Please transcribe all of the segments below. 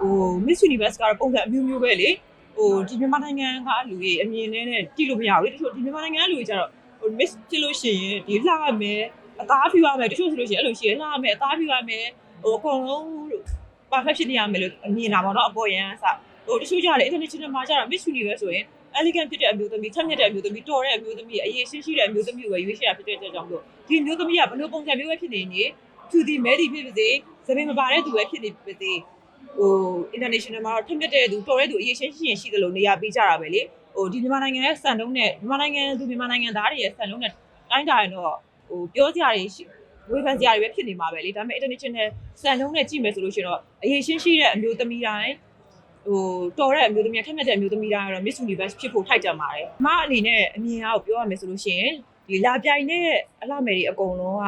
ဟို Miss Universe ကတော့ပုံစံအမျိုးမျိုးပဲလေဟိုဒီမြန်မာနိုင်ငံကလူကြီးအမြင်နဲ့နဲ့ကြည့်လို့မရဘူးလေတချို့ဒီမြန်မာနိုင်ငံကလူကြီးကျတော့ဟို Miss ဖြစ်လို့ရှိရင်ဒီလှရမယ်အသားဖြူရမယ်တချို့ဆိုလို့ရှိရင်အဲ့လိုရှိရင်လှရမယ်အသားဖြူရမယ်ဟိုအကုန်လုံး perfect ဖြစ်နေရမယ်လို့အမြင်တာပေါ့နော်အပေါ်ရန်အစဟိုတချို့ကျတော့ international မှာကျတော့ Miss Universe ဆိုရင် elegant ဖြစ်တဲ့အမျိုးသမီးချက်မြက်တဲ့အမျိုးသမီးတော်တဲ့အမျိုးသမီးအရေးရှိရှိတဲ့အမျိုးသမီးကိုပဲရွေးချယ်ရဖြစ်တဲ့အတွက်ကြောင့်မလို့ဒီအမျိုးသမီးကဘယ်လိုပုံစံမျိုးပဲဖြစ်နေနေသူဒီမဲဒီဖြစ်ပါစေသပင်မပါတဲ့သူပဲဖြစ်နေပါစေ ဟို international မှာတော့ထက်မြက်တဲ့သူတော်တဲ့သူအရေးရှိရှိရင်ရှိတယ်လို့နေရာပေးကြတာပဲလေဟိုဒီမြန်မာနိုင်ငံရဲ့စံလုံးနဲ့မြန်မာနိုင်ငံသူမြန်မာနိုင်ငံသားတွေရဲ့စံလုံးနဲ့တိုင်းတာရင်တော့ဟိုပြောကြရတွေရှိဝေဖန်ကြရတွေပဲဖြစ်နေမှာပဲလေဒါပေမဲ့ international စံလုံးနဲ့ကြည့်မယ်ဆိုလို့ရှိရင်တော့အရေးရှိရှိတဲ့အမျိုးသမီးတိုင်းဟိုတော်တဲ့အမျိုးသမီးထက်မြက်တဲ့အမျိုးသမီးတိုင်းကတော့ Miss Universe ဖြစ်ဖို့ထိုက်ကြမှာတယ်။အမအနေနဲ့အမြင်အားကိုပြောရမယ်ဆိုလို့ရှိရင်ဒီလာပြိုင်တဲ့အလှမယ်တွေအကုန်လုံးက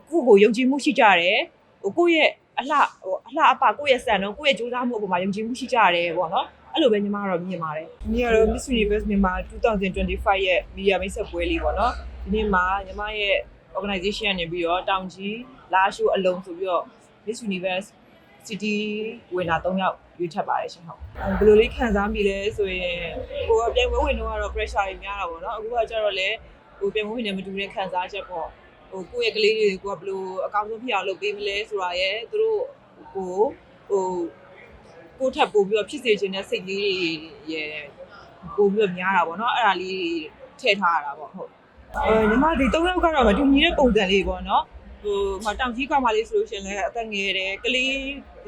အခုကိုယုံကြည်မှုရှိကြတယ်။ဟိုကိုယ့်ရဲ့ အလှဟိုအလှအပကိုယ့်ရဲ့စံတော့ကိုယ့်ရဲ့ကြိုးစားမှုအပေါ်မှာယုံကြည်မှုရှိကြတယ်ပေါ့နော်။အဲ့လိုပဲညီမကတော့မြင်ပါတယ်။ညီကတော့ Miss Universe မြန်မာ2025ရဲ့ media မိတ်ဆက်ပွဲလေးပေါ့နော်။ဒီနေ့မှာညီမရဲ့ organization ကနေပြီးတော့တောင်ကြီးလာရှိုးအလုံးဆိုပြီးတော့ Miss Universe City winner 3ယောက်ရွေးထပ်ပါတယ်ရှင်ဟုတ်ဘယ်လိုလေးခံစားမိလဲဆိုရင်ကိုကပြန်ဝဲဝင်တော့ကတော့ pressure တွေများတာပေါ့နော်အခုကကျတော့လေကိုပြန်ဝဲဝင်နေမတူတဲ့ခံစားချက်ပေါ့ ဟိုကိုယ့်ရဲ့ကလေးတွေကိုကဘယ်လိုအကောင်းဆုံးဖြစ်အောင်လုပ်ပေးမလဲဆိုတာရဲ့သူတို့ကိုဟိုကိုထပ်ပို့ပြီးတော့ဖြစ်စေခြင်းတဲ့စိတ်လေးတွေရဲ့ပို့ပြီးတော့များတာပေါ့နော်အဲ့ဒါလေးထည့်ထားရတာပေါ့ဟုတ်အဲညီမဒီ၃ယောက်ကတော့မတူညီတဲ့ပုံစံလေးပေါ့နော်ဟိုမတောင်ကြီးကောင်မလေးဆိုလို့ရှိရင်လည်းအသက်ငယ်တယ်ကလေး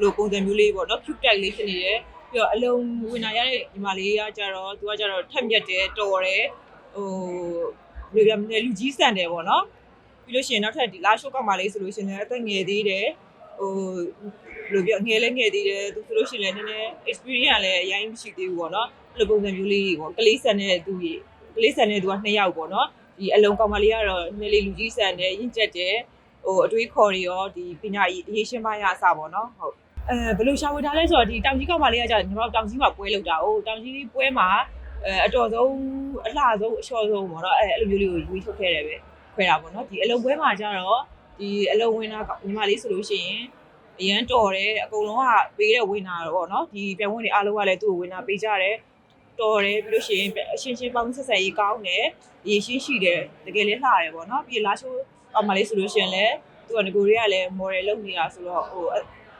လိုပုံစံမျိုးလေးပေါ့နော် cute type လေးဖြစ်နေတယ်ပြီးတော့အလုံးဝင်လာရတဲ့ညီမလေးကကြတော့သူကကြတော့ထက်မြက်တယ်တော်တယ်ဟိုဘယ်လိုပြောမလဲလူကြီးဆန်တယ်ပေါ့နော် ပြီးလို့ရှိရင်နောက်ထပ်ဒီလာရှိုးကောင်မလေးဆိုလို့ရှိရင်လည်းအသက်ငယ်သေးတယ်ဟိုဘယ်လိုပြောငယ်လဲငယ်သေးတယ်သူဆိုလို့ရှိရင်လည်းနည်းနည်း experience လည်းအရင်မရှိသေးဘူးပေါ့နော်အဲ့လိုပုံစံမျိုးလေးပေါ့ကလေးဆန်တဲ့သူကြီးကလေးဆန်တဲ့သူက2ယောက်ပေါ့နော်ဒီအလုံးကောင်မလေးကတော့နည်းလေးလူကြီးဆန်တယ်ရင့်ကျက်တယ်ဟိုအတွေးခေါ်တွေရောဒီပညာရေးအရေးရှင်းပိုင်းရအစပေါ့နော်ဟုတ်အဲဘယ်လိုရှာဝေထားလဲဆိုတော့ဒီတောင်ကြီးကောက်မလေးကကြာညီမတို့တောင်ကြီးမှာပွဲလုပ်တာဟိုတောင်ကြီးပွဲမှာအဲအတော်ဆုံးအလှဆုံးအလျှော့ဆုံးပေါ့နော်အဲအဲ့လိုမျိုးလေးကိုရွေးထုတ်ခဲ့တယ်ပဲ ခွဲတာပေါ့နော်ဒီအလုံးပွဲမှာကျတော့ဒီအလုံးဝင်တာညီမလေးဆိုလို့ရှိရင်အရန်တော်တယ်အကုန်လုံးကပေးတဲ့ဝင်တာပေါ့နော်ဒီပြန်ဝင်တွေအားလုံးကလည်းသူ့ကိုဝင်တာပေးကြတယ်တော်တယ်ပြီးလို့ရှိရင်အရှင်းရှင်းပေါင်းဆက်ဆက်ရေးကောင်းတယ်ရေရှင်းရှိတယ်တကယ်လည်းလှတယ်ပေါ့နော်ပြီးလာရှိုးအောင်မလေးဆိုလို့ရှိရင်လည်းသူကငကိုတွေကလည်း model လုပ်နေတာဆိုတော့ဟို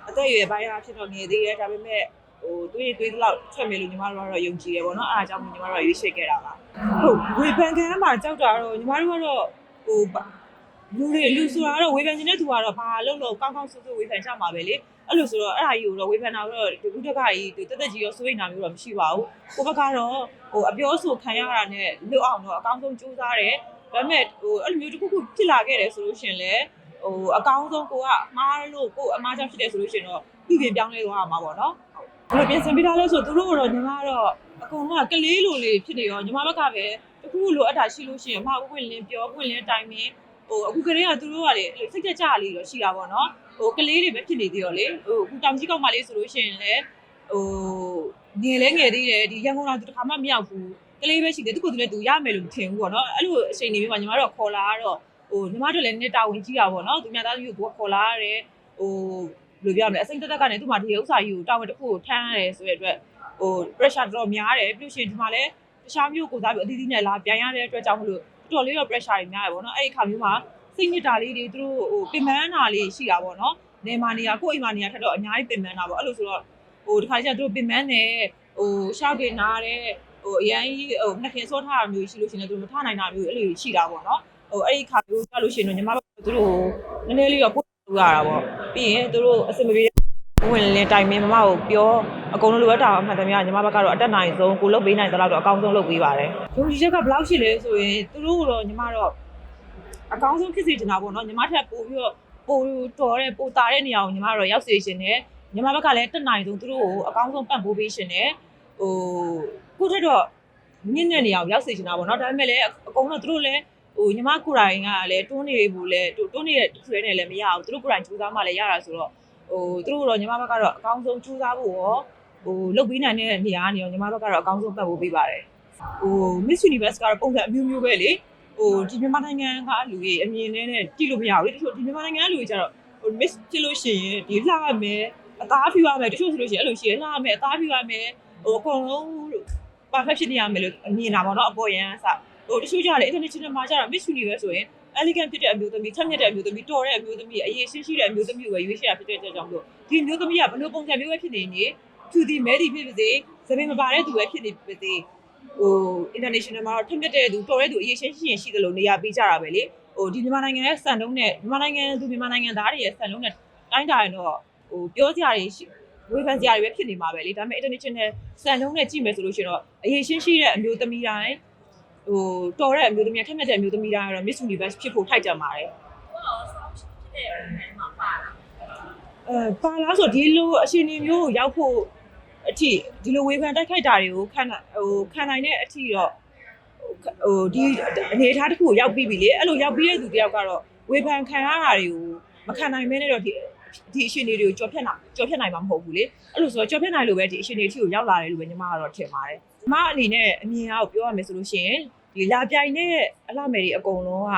အသက်အရွယ်ပိုင်းအားဖြစ်တော့ငယ်သေးတယ်ဒါပေမဲ့ဟိုတွေးတွေးတော့ထွက်မယ်လို့ညီမတို့ကတော့ယုံကြည်တယ်ပေါ့နော်အားအကြောင်းညီမတို့ကရွေးချယ်ခဲ့တာပါဟုတ်ဝေဖန်ခံမှာကြောက်တာတော့ညီမတို့ကတော့ ဟိုလူတွေလူဆိုတာကတော့ဝေဖန်နေတဲ့သူကတော့ဘာလို့လို့ကောင်းကောင်းဆူဆူဝေဖန်ကြမှာပဲလေအဲ့လိုဆိုတော့အဲ့ဒါကြီးကိုတော့ဝေဖန်တာတော့ဒီကုတကကြီးတက်တက်ကြီးရောစိုးရိမ်တာမျိုးတော့မရှိပါဘူးကိုဘက်ကတော့ဟိုအပြောဆိုခံရတာနဲ့လွတ်အောင်တော့အကောင်းဆုံးကြိုးစားတယ်ဒါပေမဲ့ဟိုအဲ့လိုမျိုးတစ်ခုခုဖြစ်လာခဲ့တယ်ဆိုလို့ရှင်လေဟိုအကောင်းဆုံးကိုကမှားလို့ကိုအမားကြောင့်ဖြစ်တယ်ဆိုလို့ရှင်တော့ပြည်ပြင်ပြောင်းလဲသွားမှာပေါ့နော်ဘယ်လိုပြင်ဆင်ပေးထားလဲဆိုသူတို့ကတော့ညီမကတော့အကုန်လုံးကကလေးလိုလေးဖြစ်နေရောညီမဘက်ကပဲ တစ်ခုခုလိုအပ်တာရှိလို့ရှိရင်အမအပွင့်လင်းပြောပွင့်လင်းတိုင်မင်းဟိုအခုကလေးကသူတို့ကလေအဲ့လိုစိတ်ကြကြလေးတော့ရှိတာပေါ့နော်ဟိုကလေးတွေပဲဖြစ်နေသေးရောလေဟိုအခုတောင်ကြီးကောက်မလေးဆိုလို့ရှိရင်လည်းဟိုငယ်လဲငယ်သေးတယ်ဒီရန်ကုန်လာသူတစ်ခါမှမရောက်ဘူးကလေးပဲရှိတယ်သူကသူလည်းသူရမယ်လို့မထင်ဘူးပေါ့နော်အဲ့လိုအချိန်နေပြီးမှညီမတို့ခေါ်လာတော့ဟိုညီမတို့လည်းနစ်တာဝင်ကြီးတာပေါ့နော်သူများသားကြီးကိုခေါ်လာရတယ်ဟိုဘယ်လိုပြောမလဲအစိမ့်တက်တက်ကနေသူ့မှာဒီဥစ္စာကြီးကိုတာဝန်တစ်ခုကိုထမ်းရတယ်ဆိုတဲ့အတွက်ဟို pressure တော်တော်များတယ်ပြီးလို့ရှိရင်ဒီမှာလည်း တခြားမျိုးကိုစားပြီးအသီးသီးနဲ့လာပြန်ရတဲ့အတွက်ကြောင့်မလို့တော်တော်လေးတော့ pressure တွေများတယ်ပေါ့နော်အဲ့ဒီခါမျိုးမှာစိတ်ညစ်တာလေးတွေသူတို့ဟိုပင်ပန်းတာလေးရှိတာပေါ့နော်နေမာနေရကိုယ့်အိမ်မာနေရထက်တော့အများကြီးပင်ပန်းတာပေါ့အဲ့လိုဆိုတော့ဟိုဒီခါကျသူတို့ပင်ပန်းနေဟိုရှောက်တွေနားတဲ့ဟိုအရင်ဟိုနှစ်ခင်စောထားတာမျိုးရှိလို့ရှိရင်သူတို့မထနိုင်တာမျိုးအဲ့လိုရှိတာပေါ့နော်ဟိုအဲ့ဒီခါမျိုးကြလို့ရှိရင်တော့ညီမတို့သူတို့နည်းနည်းလေးတော့ပို့လို့ရတာပေါ့ပြီးရင်သူတို့အစင်မပြေ ဝင်လင်းတိုင်မင်းမမကိုပြောအကုန်လုံးလိုအပ်တာအမှန်တမ်းညီမဘက်ကတော့အတက်နိုင်ဆုံးကိုလုပ်ပေးနိုင်တဲ့လောက်တော့အကောင်းဆုံးလုပ်ပေးပါတယ်။ဒုကြီးချက်ကဘယ်လောက်ရှိလဲဆိုရင်သူတို့ကတော့ညီမတော့အကောင်းဆုံးဖြစ်စေချင်တာပေါ့နော်ညီမထက်ပိုပြီးတော့ပိုတော်တဲ့ပိုတာတဲ့နေရာကိုညီမတော့ရောက်စေချင်တယ်ညီမဘက်ကလည်းတက်နိုင်ဆုံးသူတို့ကိုအကောင်းဆုံးပံ့ပိုးပေးရှင်တယ်ဟိုကိုထက်တော့မြင့်တဲ့နေရာကိုရောက်စေချင်တာပေါ့နော်ဒါပေမဲ့လည်းအကုန်လုံးသူတို့လည်းဟိုညီမကိုယ်တိုင်ကလည်းတွန်းနေဘူးလေတွန်းနေတဲ့ဆွဲနေလည်းမရဘူးသူတို့ကိုယ်တိုင်ကြိုးစားမှလည်းရတာဆိုတော့ ဟိုသူတို့တော့ညီမဘက်ကတော့အကောင်းဆုံးကြိုးစားဖို့ရောဟိုလုပ်ပေးနိုင်တဲ့နေရာကနေရောညီမဘက်ကတော့အကောင်းဆုံးပတ်ဖို့ပေးပါတယ်ဟို Miss Universe ကတော့ပုံစံအမျိုးမျိုးပဲလေဟိုဒီမြန်မာနိုင်ငံကလူကြီးအမြင်နဲ့နဲ့ကြည့်လို့မရဘူးလေတချို့ဒီမြန်မာနိုင်ငံကလူကြီးကျတော့ဟို Miss ဖြစ်လို့ရှိရင်ဒီလှရမယ်အသားဖြူရမယ်တချို့ဆိုလို့ရှိရင်အဲ့လိုရှိရလှရမယ်အသားဖြူရမယ်ဟိုအကုန်လုံး perfect ဖြစ်နေရမယ်လို့မြင်တာပေါ့နော်အပေါ်ရန်စဟိုတချို့ကြတယ် international မှာကျတော့ Miss Universe ဆိုရင် elegant ဖြစ်တဲ့အမျိုးသမီးထက်မြက်တဲ့အမျိုးသမီးတော်တဲ့အမျိုးသမီးအရေးရှင်းရှိတဲ့အမျိုးသမီးကိုပဲရွေးချယ်တာဖြစ်တဲ့အတွက်ကြောင့်မလို့ဒီအမျိုးသမီးကဘယ်လိုပုံစံမျိုးပဲဖြစ်နေနေသူဒီမဲဒီဖြစ်ပါစေသပင်မပါတဲ့သူပဲဖြစ်နေပါစေဟို international မှာတော့ထက်မြက်တဲ့သူတော်တဲ့သူအရေးရှင်းရှိရင်ရှိတယ်လို့နေရာပေးကြတာပဲလေဟိုဒီမြန်မာနိုင်ငံရဲ့စံနှုန်းနဲ့မြန်မာနိုင်ငံသူမြန်မာနိုင်ငံသားတွေရဲ့စံနှုန်းနဲ့တိုင်းတာရင်တော့ဟိုပြောစရာတွေရှိဝေဖန်စရာတွေပဲဖြစ်နေမှာပဲလေဒါပေမဲ့ international စံနှုန်းနဲ့ကြည့်မယ်ဆိုလို့ရှိရင်တော့အရေးရှင်းရှိတဲ့အမျိုးသမီးတိုင်း ဟိုတော်တဲ့အမျိုးသမီးထက်မြက်တဲ့အမျိုးသမီးတိုင်းကတော့ Miss Universe ဖြစ်ဖို့ထိုက်ကြပါတယ်အဲပါလားဆိုဒီလိုအရှင်နေမျိုးကိုရောက်ဖို့အထိဒီလိုဝေဖန်တိုက်ခိုက်တာတွေကိုခံနိုင်ဟိုခံနိုင်တဲ့အထိတော့ဟိုဒီအနေအထားတစ်ခုကိုရောက်ပြီးပြီလေအဲ့လိုရောက်ပြီးတဲ့သူတယောက်ကတော့ဝေဖန်ခံရတာတွေကိုမခံနိုင်မဲနဲ့တော့ဒီဒီအရှင်တွေကိုကြော်ဖြတ်နိုင်ကြော်ဖြတ်နိုင်မှာမဟုတ်ဘူးလေအဲ့လိုဆိုတော့ကြော်ဖြတ်နိုင်လို့ပဲဒီအရှင်တွေအထိကိုရောက်လာတယ်လို့ပဲညီမကတော့ထင်ပါတယ်ညီမအနေနဲ့အမြင်အားကိုပြောရမယ်ဆိုလို့ရှိရင် ဒီလာပြိုင်တဲ့အလှမယ်တွေအကုန်လုံးက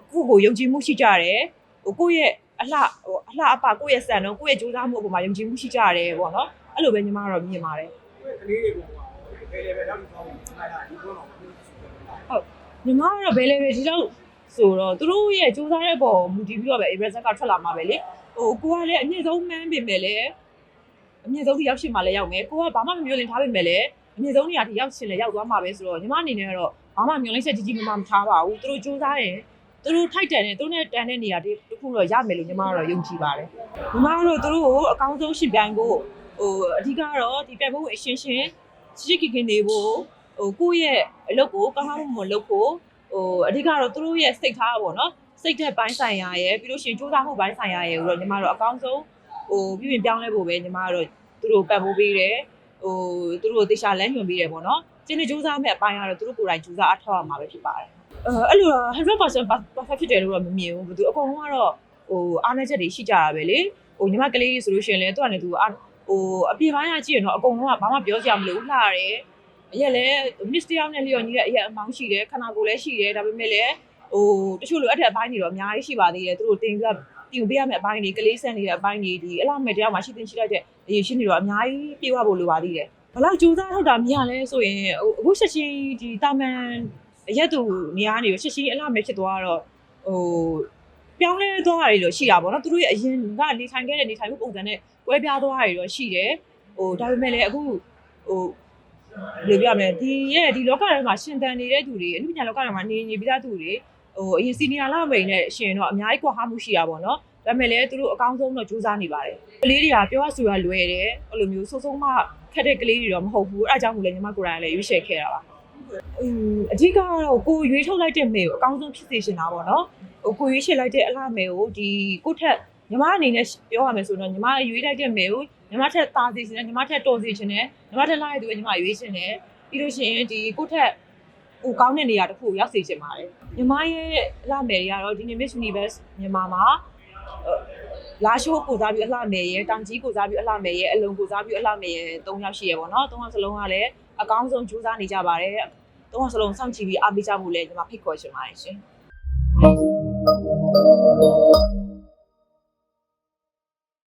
အခုကိုယုံကြည်မှုရှိကြတယ်ဟိုကိုယ့်ရဲ့အလှဟိုအလှအပကိုယ့်ရဲ့စံတော့ကိုယ့်ရဲ့ကြိုးစားမှုအပေါ်မှာယုံကြည်မှုရှိကြရတယ်ပေါ့နော်အဲ့လိုပဲညီမကတော့မြင်ပါတယ်ကလေးတွေပေါ့ကွာဘယ်လေပဲတော့ဒီကောင်းနေတာဒီကောင်းတော့ညီမကတော့ဘယ်လေပဲဒီလောက်ဆိုတော့သူတို့ရဲ့ကြိုးစားတဲ့ပုံမူတည်ပြီးတော့ပဲ result ကထွက်လာမှာပဲလေဟိုကိုကလည်းအမြင့်ဆုံးမှန်းပေမဲ့လည်းအမြင့်ဆုံးထိရောက်ရှင်မှလည်းရောက်မယ်ကိုကဘာမှမမျိုးလင်ထားပေမဲ့လည်းအမြင့်ဆုံးနေရာထိရောက်ရှင်လည်းရောက်သွားမှာပဲဆိုတော့ညီမအနေနဲ့ကတော့ ဘာမှမျိုးလိုက်ချက်ကြီးကြီးမမမထားပါဘူးသူတို့ကြိုးစားရင်သူတို့ထိုက်တန်တယ်သူတို့နဲ့တန်တဲ့နေရာတွေတစ်ခုတော့ရမယ်လို့ညီမကတော့ယုံကြည်ပါတယ်ညီမကတော့သူတို့ကိုအကောင်းဆုံးရှင်ပြိုင်ဖို့ဟိုအဓိကတော့ဒီပြိုင်ပွဲကိုအရှင်းရှင်းချစ်ချစ်ခင်ခင်နေဖို့ဟိုကိုယ့်ရဲ့အလုပ်ကိုကောင်းကောင်းမွန်မွန်လုပ်ဖို့ဟိုအဓိကတော့သူတို့ရဲ့စိတ်ထားပေါ့နော်စိတ်သက်ပိုင်းဆိုင်ရာရယ်ပြီးလို့ရှိရင်စူးစမ်းမှုပိုင်းဆိုင်ရာရယ်ကိုတော့ညီမတို့အကောင်းဆုံးဟိုပြုပြင်ပြောင်းလဲဖို့ပဲညီမတို့သူတို့ပတ်ဖို့ပေးတယ်ဟိုသူတို့တေချာလမ်းညွှန်ပေးတယ်ပေါ့နော် ကျင်းနေစူးစမ်းမဲ့အပိုင်းကတော့သူတို့ကိုယ်တိုင်စူးစမ်းအထောက်အမှာပဲဖြစ်ပါတယ်အဲအဲ့လိုတော့100% perfect ဖြစ်တယ်လို့တော့မမြင်ဘူးဘယ်သူအကုန်လုံးကတော့ဟိုအားနည်းချက်တွေရှိကြတာပဲလေဟိုညီမကလေးကြီးဆိုလို့ရှိရင်လည်းသူကလည်းသူအာဟိုအပြင်ပိုင်းကကြည့်ရင်တော့အကုန်လုံးကဘာမှပြောစရာမလိုဘူးလှရတယ်အရက်လည်း miss တယောက်နဲ့လျော်ညီတဲ့အရက်အမောင်းရှိတယ်ခန္ဓာကိုယ်လည်းရှိတယ်ဒါပေမဲ့လည်းဟိုတချို့လိုအပ်တဲ့အပိုင်းတွေတော့အများကြီးရှိပါသေးတယ်သူတို့တင်ပြတင်ပေးရမယ့်အပိုင်းတွေကလေးဆန်နေတဲ့အပိုင်းတွေဒီအလားမဲ့တယောက်မှရှိတင်ရှိလိုက်တဲ့အရေးရှင်းတွေတော့အများကြီးပြေဝဖို့လိုပါသေးတယ် ဘလောက်ကြိုးစားထုတ်တာမြင်ရလဲဆိုရင်ဟိုအခုချက်ချင်းဒီတာမန်အရက်သူနေရာနေရောချက်ချင်းအလားမဲ့ဖြစ်သွားတော့ဟိုပြောင်းလဲသွားတာတွေတော့ရှိတာပေါ့နော်သူတို့ရဲ့အရင်ကနေထိုင်ခဲ့တဲ့နေထိုင်မှုပုံစံနဲ့ကွဲပြားသွားတာတွေတော့ရှိတယ်ဟိုဒါပေမဲ့လည်းအခုဟိုဘယ်လိုပြောရမလဲဒီရဲ့ဒီလောကထဲမှာရှင်သန်နေတဲ့သူတွေအမှုပညာလောကထဲမှာနေနေပြီးသားသူတွေဟိုအရင်စီနီယာလာမိန်နဲ့ရှင်တော့အများကြီးကွာဟမှုရှိတာပေါ့နော် ဒါပေမဲ့လည်းသူတို့အကောင်းဆုံးတော့စူးစမ်းနေပါတယ်ကလေးတွေကပြောရဆိုရလွယ်တယ်အဲ့လိုမျိုးစိုးစိုးမခက်တဲ့ကလေးတွေတော့မဟုတ်ဘူးအဲ့အကြောင်းကိုလည်းညီမကိုယ်တိုင်လည်းရွေးချယ်ခဲ့တာပါအင်းအဓိကကတော့ကိုရွေးထုတ်လိုက်တဲ့မေကိုအကောင်းဆုံးဖြစ်စေချင်တာပေါ့နော်ဟိုကိုရွေးချယ်လိုက်တဲ့အလားမေကိုဒီကိုထက်ညီမအနေနဲ့ပြောရမယ်ဆိုတော့ညီမရွေးလိုက်တဲ့မေကိုညီမထက်သားစေချင်တယ်ညီမထက်တော်စေချင်တယ်ညီမထက်လာရတဲ့သူကညီမရွေးချင်တယ်ပြီးလို့ရှိရင်ဒီကိုယ့်ထက်ကိုကောင်းတဲ့နေရာတစ်ခုကိုရောက်စေချင်ပါတယ်ညီမရဲ့အလှမယ်တွေကတော့ဒီနေ့ Miss Universe မြန်မာမှာ လာရှိုးကိုစားပြီးအလှမယ်ရဲ့တောင်ကြီးကိုစားပြီးအလှမယ်ရဲ့အလုံကိုစားပြီးအလှမယ်ရဲ့၃ယောက်ရှိရပေါ့နော်၃ယောက်စလုံးကလည်းအကောင်းဆုံးကြိုးစားနေကြပါတယ်၃ယောက်စလုံးစောင့်ကြည့်ပြီးအားပေးကြဖို့လည်းညီမဖိတ်ခေါ်ချင်ပါတယ်ရှင်